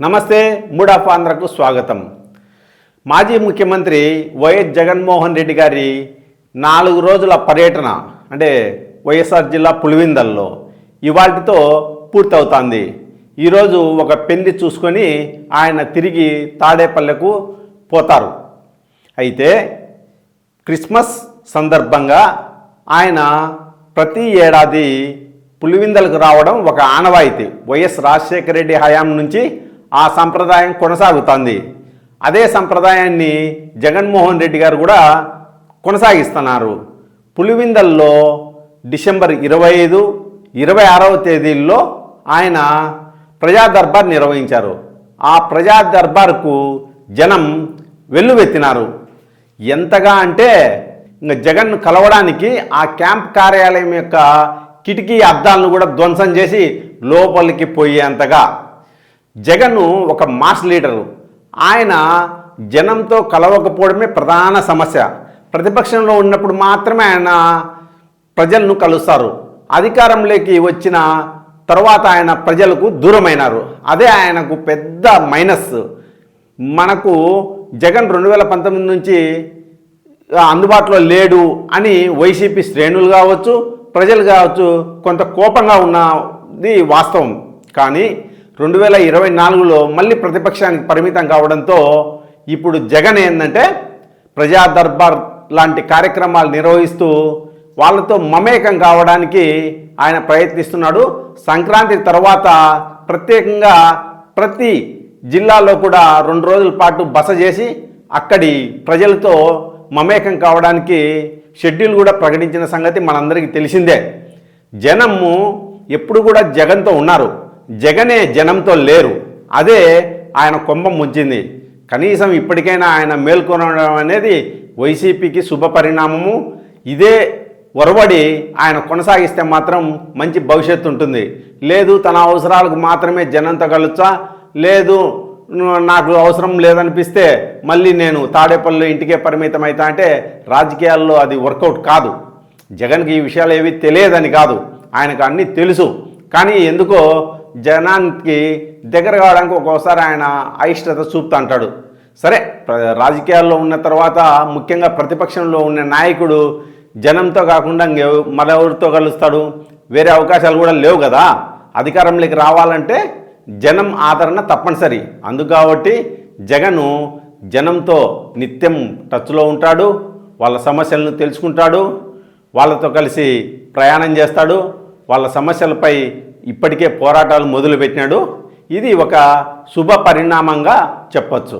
నమస్తే mood of ఆంధ్రకు స్వాగతం. మాజీ ముఖ్యమంత్రి వైఎస్ జగన్మోహన్ రెడ్డి గారి నాలుగు రోజుల పర్యటన అంటే వైఎస్ఆర్ జిల్లా పులివిందల్లో ఇవాటితో పూర్తవుతోంది. ఈరోజు ఒక పెళ్ళి చూసుకొని ఆయన తిరిగి తాడేపల్లెకు పోతారు. అయితే క్రిస్మస్ సందర్భంగా ఆయన ప్రతి ఏడాది పులివిందలకు రావడం ఒక ఆనవాయితీ. వైఎస్ రాజశేఖర రెడ్డి హయాం నుంచి ఆ సంప్రదాయం కొనసాగుతోంది. అదే సంప్రదాయాన్ని జగన్మోహన్ రెడ్డి గారు కూడా కొనసాగిస్తున్నారు. పులివిందల్లో డిసెంబర్ ఇరవై ఐదు ఇరవై ఆరవ తేదీల్లో ఆయన ప్రజా దర్బార్ నిర్వహించారు. ఆ ప్రజా దర్బార్కు జనం వెల్లువెత్తినారు. ఎంతగా అంటే ఇంకా జగన్ కలవడానికి ఆ క్యాంప్ కార్యాలయం యొక్క కిటికీ అద్దాలను కూడా ధ్వంసం చేసి లోపలికి పోయేంతగా జగన్ ఒక మాస్ లీడరు. ఆయన జనంతో కలవకపోవడమే ప్రధాన సమస్య. ప్రతిపక్షంలో ఉన్నప్పుడు మాత్రమే ఆయన ప్రజలను కలుస్తారు. అధికారంలోకి వచ్చిన తర్వాత ఆయన ప్రజలకు దూరమైనారు. అదే ఆయనకు పెద్ద మైనస్. మనకు జగన్ రెండు వేల పంతొమ్మిది నుంచి అందుబాటులో లేడు అని వైసీపీ శ్రేణులు కావచ్చు ప్రజలు కావచ్చు కొంత కోపంగా ఉన్నది వాస్తవం. కానీ రెండు వేల ఇరవై నాలుగులో మళ్ళీ ప్రతిపక్షానికి పరిమితం కావడంతో ఇప్పుడు జగన్ ఏంటంటే ప్రజా దర్బార్ లాంటి కార్యక్రమాలు నిర్వహిస్తూ వాళ్ళతో మమేకం కావడానికి ఆయన ప్రయత్నిస్తున్నాడు. సంక్రాంతి తర్వాత ప్రత్యేకంగా ప్రతి జిల్లాలో కూడా రెండు రోజుల పాటు బస చేసి అక్కడి ప్రజలతో మమేకం కావడానికి షెడ్యూల్ కూడా ప్రకటించిన సంగతి మనందరికీ తెలిసిందే. జనము ఎప్పుడు కూడా జగన్తో ఉన్నారు. జగనే జనంతో లేరు. అదే ఆయన కుంభం ముంచింది. కనీసం ఇప్పటికైనా ఆయన మేల్కొనడం అనేది వైసీపీకి శుభ పరిణామము. ఇదే ఒరబడి ఆయన కొనసాగిస్తే మాత్రం మంచి భవిష్యత్తు ఉంటుంది. లేదు తన అవసరాలకు మాత్రమే జనంతో కలుచా లేదు నాకు అవసరం లేదనిపిస్తే మళ్ళీ నేను తాడేపల్లి ఇంటికే పరిమితం అవుతా అంటే రాజకీయాల్లో అది వర్కౌట్ కాదు. జగన్కి ఈ విషయాలు ఏవి తెలియదని కాదు. ఆయనకు అన్నీ తెలుసు. కానీ ఎందుకో జనానికి దగ్గర కావడానికి ఒక్కోసారి ఆయన అయిష్టత చూపుతా అంటాడు సరే రాజకీయాల్లో ఉన్న తర్వాత ముఖ్యంగా ప్రతిపక్షంలో ఉన్న నాయకుడు జనంతో కాకుండా ఇంకెవ- మరెవరితో కలుస్తాడు? వేరే అవకాశాలు కూడా లేవు కదా. అధికారంలోకి రావాలంటే జనం ఆదరణ తప్పనిసరి. అందుకు కాబట్టి జగను జనంతో నిత్యం టచ్లో ఉంటాడు వాళ్ళ సమస్యలను తెలుసుకుంటాడు వాళ్ళతో కలిసి ప్రయాణం చేస్తాడు వాళ్ళ సమస్యలపై ఇప్పటికే పోరాటాలు మొదలుపెట్టినాడు. ఇది ఒక శుభ పరిణామంగా చెప్పచ్చు.